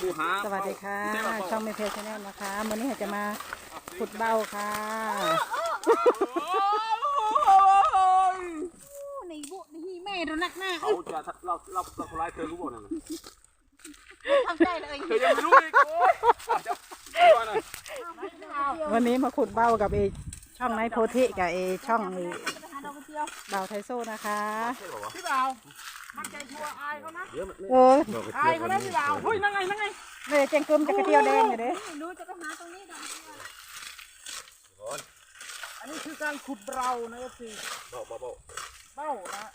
ผู้หาสวัสดีค่ะช่องไม่เพจชาแนลนะคะวันนี้เราจะมาขุดเบ้าค่ะในบุนี่แม่เรานักหน้าเขาจะเราเราเราทำลายเธอรู้บ่นั่นน่ะทำใจเลยเธอยังไม่รู้อีกโอ้ยอาจจะว่าน่ะวันนี้มาขุดเบ้ากับเอช่องไนท์โพธิกับเอช่องเอเบ้าไทโซนะคะพี่บ่าวมันใจชัวร์ อายเขานะเอออายเขานะพี่บ่าวเฮ้ยนั่งไงนั่งไงเลยเจงกึมจะกระเทียวแดงอยู่เด้ไม่รู้จะไปหาตรงนี้ดอกอันนี้คือการขุดเรานะสิเบาเบาเบาเบ้านะ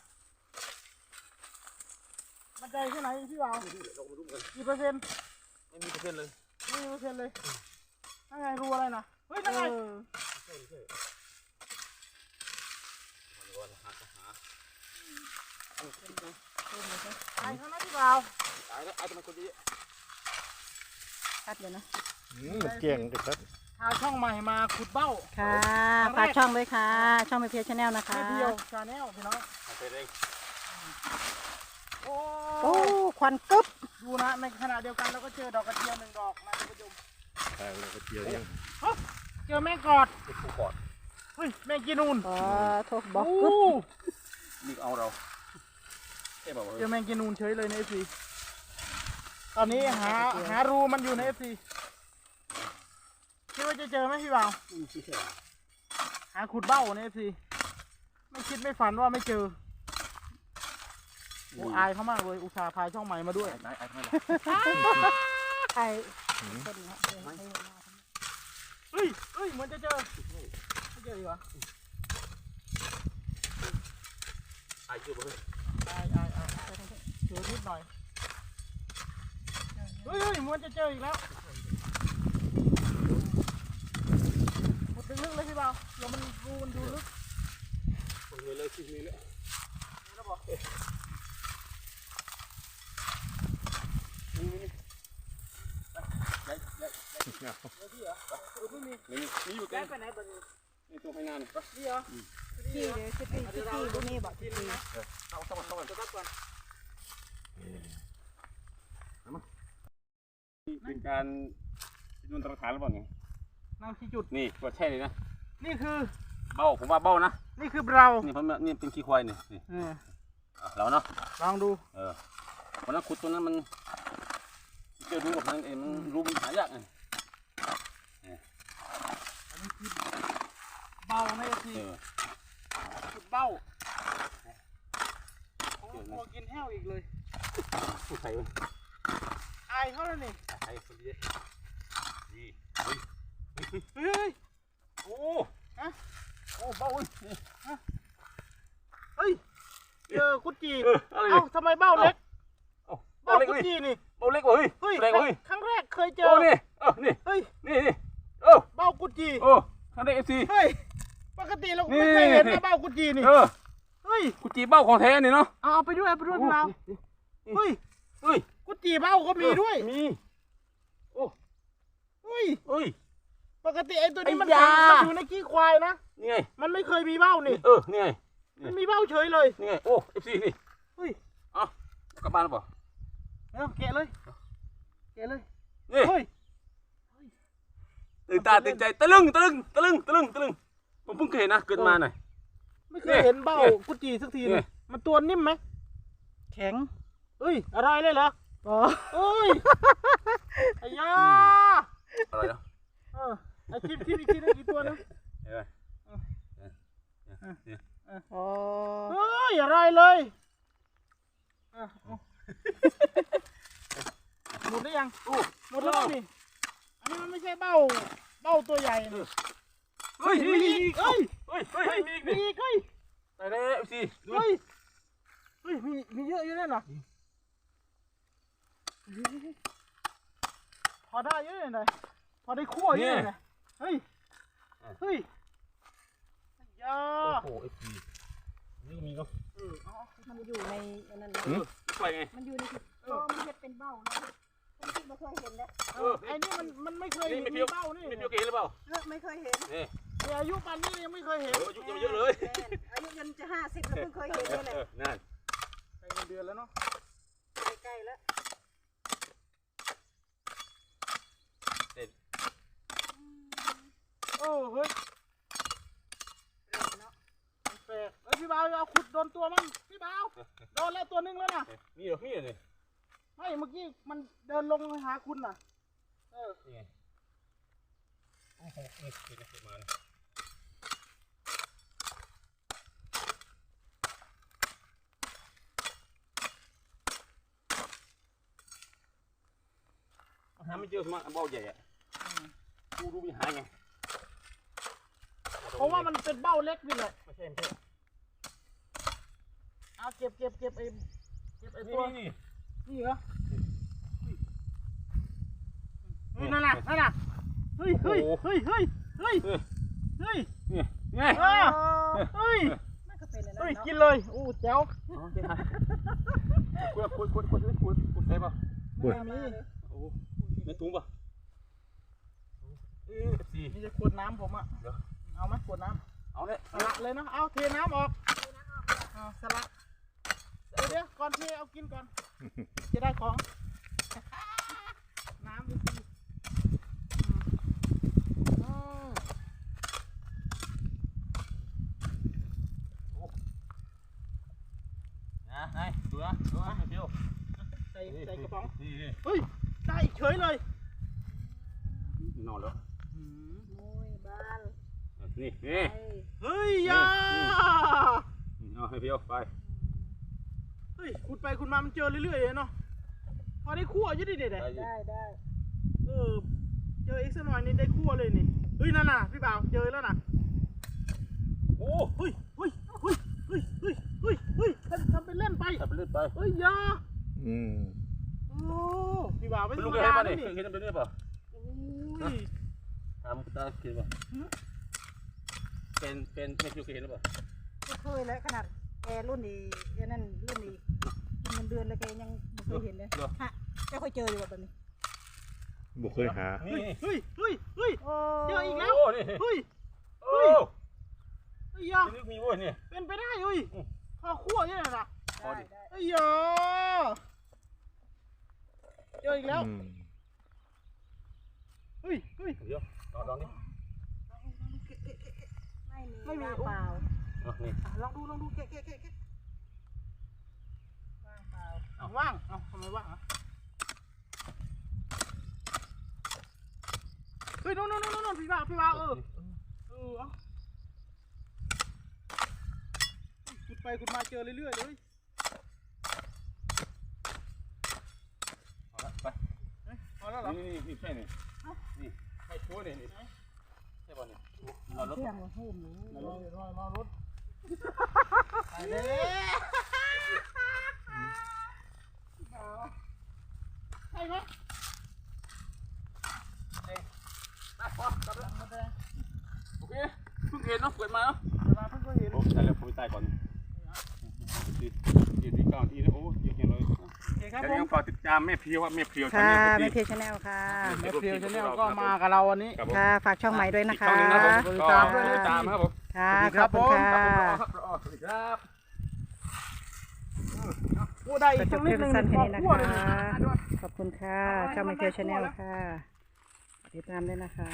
มันใจแค่ไหนพี่บ่าวเราไม่รู้กันกี่เปอร์เซ็นต์ไม่มีเปอร์เซ็นต์เลยไม่มีเปอร์เซ็นต์เลยนั่งไงรู้อะไรนะเฮ้ยเอนั่งไง ออายเขานะพี่บ่าวตายแล้วไอ้ทำไมคนเยอะชัดเลยนะเก่งดิครับพาช่องใหม่มาขุดเบ้า ค่ะฝากช่องด้วยค่ะ ช่องไม่เพจชาแนลนะคะ แม่เดียวชาแนลพี่น้องเอาไปเองโอ้โอ้ควันกึ๊บดูนะในขณะเดียวกันเราก็เจอดอกกระเจียวหนึ่งดอกนะท่านผู้ชมตายเลยก็เจียวยังเจอแมงกอดไอ้ผู้กอดเฮ้ยแมงกีนูนขอโทษบล็อกโอ้กึ๊บนี่เอาเราเอ้ บอกว่าเจอแมงกีนูนเฉยเลยในเอฟซีตอนนี้หาหารูมันอยู่ในเอฟซีคิดว่าจะเจอไหมพี่บ่าวหาขุดเบ้าในเอฟซีไม่คิดไม่ฝันว่าไม่เจอโอ้อายเขามากเลยอุตส่าห์พายช่องใหม่มาด้วยไอ้ไอ้ทำไมล่ะใครเฮ้ยเฮ้ยเหมือนจะเจอไม่เจออีกเหรอไอ้เชื่อบ่เฮ้ยอายอายอายอาย เจอนิดหน่อยเฮ้ยเฮ้ยเหมือนจะเจออีกแล้วหมดลึกๆเลยพี่บ่าวเดี๋ยวมันรูมันดูลึกคนเยอะเลยที่นี่แหละนี่นะบอกได้ได้เดี๋ยวพี่เหรอเออไม่มีนี่นี่อยู่เต็ย้ายมไปไหนบัดนี้นี่ตัวให้นานนี่นี่เหรอที่เด้อคิดที่คิดที่บุนี่บอกคิดที่เอาเข้ามาเข้ามาจะตัดก่อน เป็นการนุ่นตรฐานหรือเปล่าเนี่ยนั่งที่จุด นี่ว่าใช่เลยนะ นี่คือ เบ้าผมว่าเบ้านะ นี่คือเรานี่ผมนี่เป็นขี้ควายนี่นี่เอออะเราเนาะ ลองดู เออวันนั้นขุดตัวนั้นมันเจอรู้กับมันเองมันรู้มันหายากไงเบาในทีเออจุดเบ้าโอ้โหกินแห้วอีกเลยผู้ไทยมันอายเขาแล้วนี่ไทยคนเยอะนี่เฮ้ยเฮ้ยโอ้ฮะโอ้เบ้าเว้ยนี่เฮ้ยเจอกุดจีเอออะไรเอ้าทำไมเบ้าเล็กเอ้าเบ้าเบ้าเล็กกุดเว้ยจีนี่เบ้าเล็กเว้ยเฮ้ยเล็กเว้ยครั้งแรกเคยเจโอ้อนี่เออนี่เฮ้ยนี่นี่โอ้เบ้ากุดจีโอ้ทางได้เอฟซีเฮ้ยปกติเรานี่ไม่เคยเห็นนะเบ้ากุดจีนี่เออเฮ้ยกูจีเบ้าของแท้นี่เนาะเอาเอาไปด้วยเอาไปด้วยเราเฮ้ยเฮ้ย กุดจีเบ้าก็มีด้วยมีโอ้เฮ้ยเฮ้ยปกติไอ้ตัวนี้มันไอ้ยามันอยู่ในขี้ควายนะนี่ไงมันไม่เคยมีเบ้านี่ เออนี่ไงมันมีเบ้าเฉยเลย นี่ไงโอ้เอฟซีนี่เฮ้ยเอากลับบ้านหรือเปล่าเอาแกะเลยแกะเลยนี่เฮ้ยตื่นตาตื่นใจตะลึงตะลึงตะลึงตะลึงตะลึงผมเพิ่งเคยเห็นนะเกิดมาหน่อย ไม่เคยเห็นเบ้าเนี่ยกุดจีสักทีเนี่เลยยมันตัวนิ่มไหมแข็งเอ้ยอะไรเลยเหรอ อ๋อเอ้ยไอ้ยาอะไรเนาะเออไอ้ทิมทิมอีกทีนึงอีกตัวนึงเห็นไหมอ๋อเฮ้ยอะไรเลยอะเอาหมดหรือยังโอ้หมดแล้วมั้งนี่อันนี้มันไม่ใช่เบ้า เบ้าตัวใหญ่นี่เฮ้ยมีอีกเฮ้ยเฮ้ยเฮ้ยเฮ้ยมีอีกมีนี่อีกเฮ้ยตายแล้วเอฟซีดูเฮ้ยเฮ้ยมีมีเยอะอยู่เลยเหรอ พอได้เยอะเลยนะพอได้คั่วเยอะเลยนะเฮ้ย เฮ้ยไอ้ยาโอ้โหเอฟซีนี่ก็มีเนาะเออเอามันอยู่ในอันนั้นเออไปไงมันอยู่ในเออมันจะเป็นเบ้านะผมคิดไม่เคยเห็นแล้วเออไอ้นี่มันมันไม่เคยนี่ไม่มีเพียวเบ้านี่ไม่เพียวเกย์หรือเปล่าเออไม่เคยเห็นนี่เนี่ยอายุป่านนี้ยังไม่เคยเห็นเอออายุยังไม่เยอะเลยแม่อายุยันจะห้าสิบแล้วเพิ่งเคยเห็นนี่แหละเออนั่นไปเงินเดือนแล้วเนาะ ใกล้ๆแล้ว นตัวมันพี่บ่าวโดนแล้วตัวหนึงแล้วนะนี่เหรอนี่เหรอเนี่ยไม่เมื่อกี้มันเดินลงหาคุณน่ะ เออนี่ไงโอ้โหนี่นี่นะมาเนี่ยหาไม่เจอสมาเบาใหญ่อะดูดูมีหาไงเพราะว่ามันเป็นเบ้าเล็กนี่แหละไม่ใช่ไม่ใช่ เอาเก็บเก็บเก็บไอ้เก็บไอ้นี่ตัวนี่นี่เหรอเฮ้ยนั่นน่ะนั่นน่ะเฮ้ยเฮ้ยเฮ้ยเฮ้ยเฮ้ยเฮ้ยนี่ไงเออเฮ้ยมันก็เป็นอันนั้เฮ้นยเนาะกินเลยอู้แจ๋วอ๋อเจ๊หาคุยคุยคุยคุยคุยคุยใช่ป่ะไม่มีโอ้ในถุงป่ะเออสี่นี่จะขวดน้ำผมอะเดี๋ยวเอาไหมขวดน้เอาเลยำสละเลยเนาะเอาเทน้ำออกเอาสละ เดี๋ยวเดี๋ยวก่อนเทเอากินก่อน จะได้ของ น้ำดูสิอืมนะไหนดูนะดูนะเดี๋ยวใส่ใส่กระป๋องนี่เฮ้ยได้อีกเฉยเลย นอนแล้วโอ้ยบ้านนี่นี่ไอ้เฮ้ยอยาเอาให้เพียวไปเฮ้ยขุดไปขุดมามันเจอเรื่อยๆเลยเนาะพอได้คั่วอยี่ดิเด็ดไปได้ได้เออเจออีกสักหน่อยนี่ได้คั่วเลยนี่เฮ้ยนั่นน่ะพี่บ่าวเจอแล้วน่ะโอ้เฮ้ยเฮ้ยเฮ้ยเฮ้ยเฮ้ยเฮ้ยเฮ้ยทำทำเป็นเล่นไปตัดไปเรื่อยไปเฮ้ยอยาอืมโอ้พี่บ่าวไม่เป็นธรลูกรมเห็นดาป่ะเลนี่ยนี่เห็นเป็นเรื่อยป่ะโอ้ยตามตาเห็นป่ะเป็นเป็นไม่คิวเห็นหรือเปล่าไม่เคยแล้วขนาดแกรุ่นนี้แกนั่นรุ่นนี้ เงินเดือนแล้วแกยังไม่เคยเห็นเลยฮะแกเคยเจออยู่แบบนี้บุเคยหา นี่เฮ้ยเฮ้ยเฮ้ยโอ้เจออีกแล้ว โอ้นี่เฮ้ยโอ้เฮ้ยอยานี่มีโว้ยนี่ เป็นไปได้เฮ้ยอืมพอคั่วเนี่ยน่ะพอดิเฮ้ยอยาเจออีกแล้วอืมเฮ้ยเฮ้ย เดี๋ยวลองลองดิไม่มีไม่มีว่างเปล่า เอานี่ อะลองดูลองดูแกะแกะแกะแกะ ว่างเปล่า เอา ว่างเอาทำไมว่างอะเฮ้ยโน่นโน่นโน่นโน่นพี่บ่าวพี่บ่าวเออเออเอาขุดไปขุดมาเจอเรื่อยๆเลยเอาละไปเฮ้ยพอแล้วเหรอนี่นี่นี่ใช่นี่นี่ใช่ชัวร์นี่นี่ใช่ป่ะนี่เอารถเครื่องมันหุ้มหนูรอรอรอรถไปเลยใช่ ไหมโอเคเพิ่งเห็นเนาะเปิดมาเนาะเดี๋ยวมาเพิ่งก็เห็นโอ้แต่แล้วผมไปตายก่อนที่ที่ที่เก้าที่นะโอ้เยอะแยะเลยโอเคครับเดี๋ยวผมยังฝากติดตามแม่เพียวว่าแม่เพียวค่ะแม่แม่เพียวชาแนลค่ะแม่เพียวชาแนลก็มากับเราวันนี้ครับผมค่ะฝากช่องใหม่ด้วยนะอีกคะช่องหนึงนะผมติดตามด้วยนะติดตามครับผมค่ะสวัสดีขครัอบบคุณผมค่ะครับสวัสดีครับ ผู้ใดก็อีกจสับกคนิลิดปหนึ่งสั้นๆแค่นี้นะครอบคะรัวเลยขอบคุณค่ะ ช่องแม่เพียวชาแนลค่ะ ติดตามด้วยนะคะ